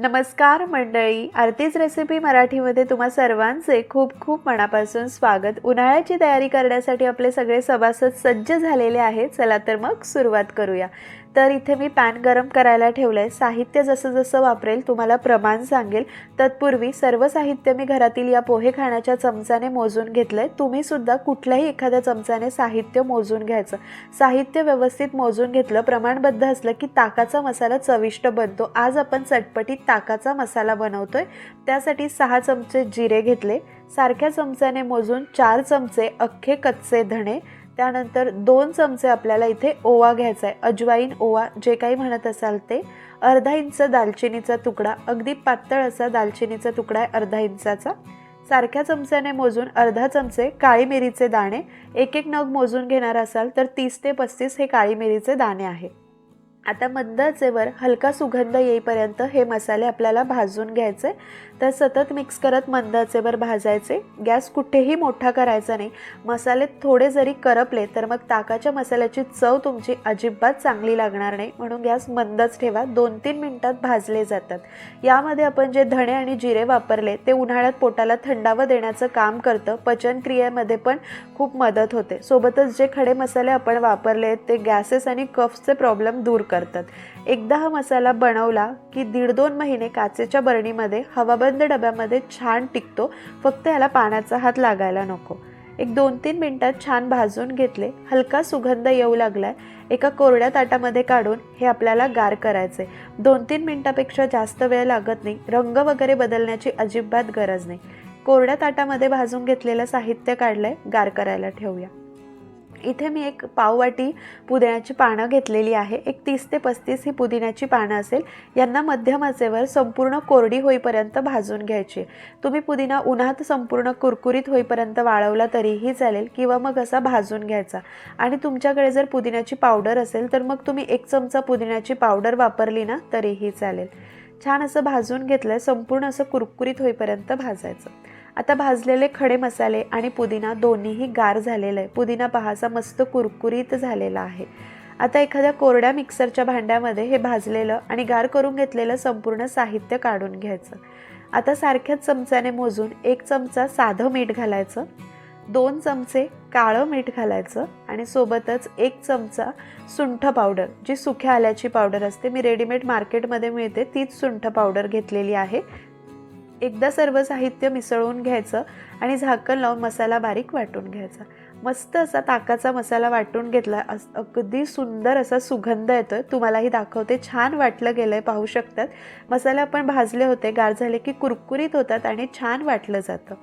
नमस्कार मंडळी आरतीच रेसिपी मराठीमध्ये तुम्हा सर्वांचे खूप खूप मनापासून स्वागत. उन्हाळ्याची तयारी करण्यासाठी आपले सगळे सभासद सज्ज झालेले आहेत चला तर मग सुरुवात करूया. तर इथे मी पॅन गरम करायला ठेवलं आहे साहित्य जसं जसं वापरेल तुम्हाला प्रमाण सांगेल. तत्पूर्वी सर्व साहित्य मी घरातील या पोहे खाण्याच्या चमच्याने मोजून घेतलं आहे तुम्हीसुद्धा कुठल्याही एखाद्या चमच्याने साहित्य मोजून घ्यायचं. साहित्य व्यवस्थित मोजून घेतलं प्रमाणबद्ध असलं की ताकाचा मसाला चविष्ट बनतो. आज आपण चटपटीत ताकाचा मसाला बनवतोय. त्यासाठी सहा चमचे जिरे घेतले. सारख्या चमच्याने मोजून चार चमचे अख्खे कच्चे धणे त्यानंतर दोन चमचे आपल्याला इथे ओवा घ्यायचा आहे अजवाईन ओवा जे काही म्हणत असाल ते. अर्धा इंच दालचिनीचा तुकडा अगदी पातळ असा दालचिनीचा तुकडा आहे अर्धा इंचाचा. सारख्या चमच्याने मोजून अर्धा चमचे काळी मिरीचे दाणे. एक एक नग मोजून घेणार असाल तर तीस ते पस्तीस हे काळी मिरीचे दाणे आहे. आता मंदाचेवर हलका सुगंध येईपर्यंत हे मसाले आपल्याला भाजून घ्यायचे. तर सतत मिक्स करत मंद आचेवर भाजायचे. गॅस कुठेही मोठा करायचा नाही. मसाले थोडे जरी करपले तर मग ताकाच्या मसाल्याची चव तुमची अजिबात चांगली लागणार नाही. म्हणून गॅस मंदच ठेवा. दोन तीन मिनटात भाजले जातात. यामध्ये आपण जे धणे आणि जिरे वापरले ते उन्हाळ्यात पोटाला थंडावं देण्याचं काम करतं. पचनक्रियेमध्ये पण खूप मदत होते. सोबतच जे खडे मसाले आपण वापरले ते गॅसेस आणि कफचे प्रॉब्लेम दूर करतात. एकदा हा मसाला बनवला की दीड दोन महिने काचेच्या बरणीमध्ये हवाबंद डब्यामध्ये छान टिकतो फक्त याला पाण्याचा हात लागायला नको. एक दोन तीन मिनटात छान भाजून घेतले हलका सुगंध येऊ लागलाय. एका कोरड्या ताटामध्ये काढून हे आपल्याला गार करायचे दोन तीन मिनटापेक्षा जास्त वेळ लागत नाही रंग वगैरे बदलण्याची अजिबात गरज नाही. कोरड्या ताटामध्ये भाजून घेतलेलं साहित्य काढलंय गार करायला ठेवूया. इथे मी एक पाववाटी पुदिन्याची पानं घेतलेली आहे. एक तीस ते पस्तीस ही पुदिन्याची पानं असेल. यांना मध्यम आचेवर संपूर्ण कोरडी होईपर्यंत भाजून घ्यायची. तुम्ही पुदिना उन्हात संपूर्ण कुरकुरीत होईपर्यंत वाळवला तरीही चालेल किंवा मग असा भाजून घ्यायचा. आणि तुमच्याकडे जर पुदिन्याची पावडर असेल तर मग तुम्ही एक चमचा पुदिन्याची पावडर वापरली ना तरीही चालेल. छान असं भाजून घेतलं संपूर्ण असं कुरकुरीत होईपर्यंत भाजायचं. आता भाजलेले खडे मसाले आणि पुदिना दोन्हीही गार झालेलं आहे. पुदिना पहासा मस्त कुरकुरीत झालेला आहे. आता एखाद्या कोरड्या मिक्सरच्या भांड्यामध्ये हे भाजलेलं आणि गार करून घेतलेलं संपूर्ण साहित्य काढून घ्यायचं. आता सारख्याच चमच्याने मोजून एक चमचा साधं मीठ घालायचं दोन चमचे काळं मीठ घालायचं आणि सोबतच एक चमचा सुंठ पावडर जी सुख्या आल्याची पावडर असते. मी रेडीमेड मार्केटमध्ये मिळते तीच सुंठ पावडर घेतलेली आहे. एकदा सर्व साहित्य मिसळून घ्यायचं आणि झाकण लावून मसाला बारीक वाटून घ्यायचा. मस्त असा ताकाचा मसाला वाटून घेतला अस अगदी सुंदर असा सुगंध येतो आहे तुम्हालाही दाखवते छान वाटलं गेलं आहे पाहू शकतात. मसाले आपण भाजले होते गार झाले की कुरकुरीत होतात आणि छान वाटलं जातं.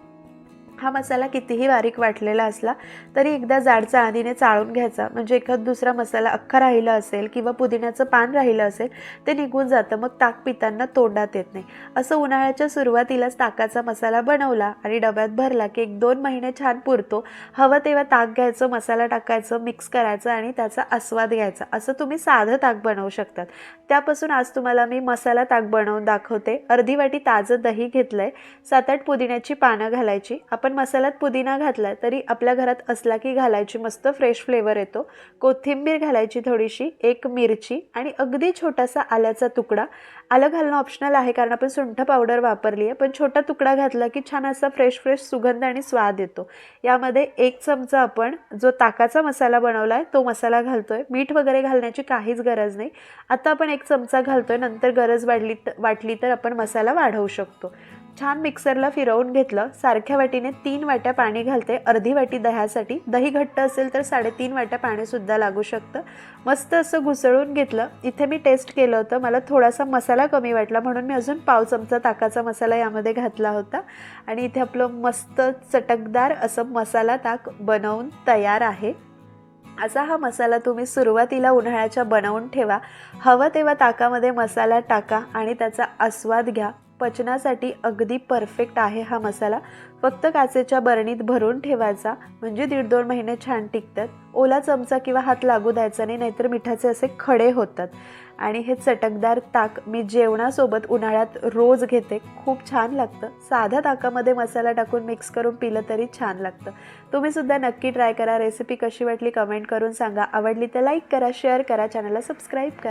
हा मसाला कितीही बारीक वाटलेला असला तरी एकदा जाड चाळणीने चाळून घ्यायचा. म्हणजे एखाद दुसरा मसाला अख्खा राहिला असेल किंवा पुदिन्याचं पान राहिलं असेल ते निघून जातं. मग ताक पिताना तोंडात येत नाही. असं उन्हाळ्याच्या सुरुवातीलाच ताकाचा मसाला बनवला आणि डब्यात भरला की एक दोन महिने छान पुरतो. हवं तेव्हा ताक घ्यायचं मसाला टाकायचं मिक्स करायचं आणि त्याचा आस्वाद घ्यायचा. असं तुम्ही साधं ताक बनवू शकतात. त्यापासून आज तुम्हाला मी मसाला ताक बनवून दाखवते. अर्धी वाटी ताजं दही घेतलं आहे सात आठ पुदिन्याची पानं घालायची. आपण मसाल्यात पुदिना घातला तरी आपल्या घरात असला की घालायची मस्त फ्रेश फ्लेवर येतो. कोथिंबीर घालायची थोडीशी एक मिरची आणि अगदी छोटासा आल्याचा तुकडा. आलं घालणं ऑप्शनल आहे कारण आपण सुंठ पावडर वापरली आहे पण छोटा तुकडा घातला की छान असा फ्रेश फ्रेश सुगंध आणि स्वाद येतो. यामध्ये एक चमचा आपण जो ताकाचा मसाला बनवला आहे तो मसाला घालतोय. मीठ वगैरे घालण्याची काहीच गरज नाही. आता आपण एक चमचा घालतोय नंतर गरज वाढली वाटली तर आपण मसाला वाढवू शकतो. छान मिक्सरला फिरवून घेतलं. सारख्या वाटीने तीन वाट्या पाणी घालते. अर्धी वाटी दह्यासाठी. दही घट्ट असेल तर साडेतीन वाट्या पाणीसुद्धा लागू शकतं. मस्त असं घुसळून घेतलं. इथे मी टेस्ट केलं होतं. मला थोडासा मसाला कमी वाटला. म्हणून मी अजून पाव चमचा ताकाचा मसाला यामध्ये घातला होता. आणि इथे आपलं मस्त चटकदार असं मसाला ताक बनवून तयार आहे. असा हा मसाला तुम्ही सुरुवातीला उन्हाळ्याच्या बनवून ठेवा. हवं तेव्हा ताकामध्ये मसाला टाका आणि त्याचा आस्वाद घ्या. पचनासाठी अगदी परफेक्ट आहे हा मसाला. फक्त काचेच्या बरणीत भरून ठेवायचा. म्हणजे दीड दोन महिने छान टिकतात. ओला चमचा किंवा हात लागू द्यायचा नाही नाहीतर मिठाचे असे खडे होतात. आणि हे चटकदार ताक मी जेवणासोबत उन्हाळ्यात रोज घेते. खूप छान लागतं. साध्या ताकामध्ये मसाला टाकून मिक्स करून पिलं तरी छान लागतं. तुम्हीसुद्धा नक्की ट्राय करा. रेसिपी कशी वाटली कमेंट करून सांगा. आवडली तर लाईक करा शेअर करा चॅनलला सबस्क्राईब करा.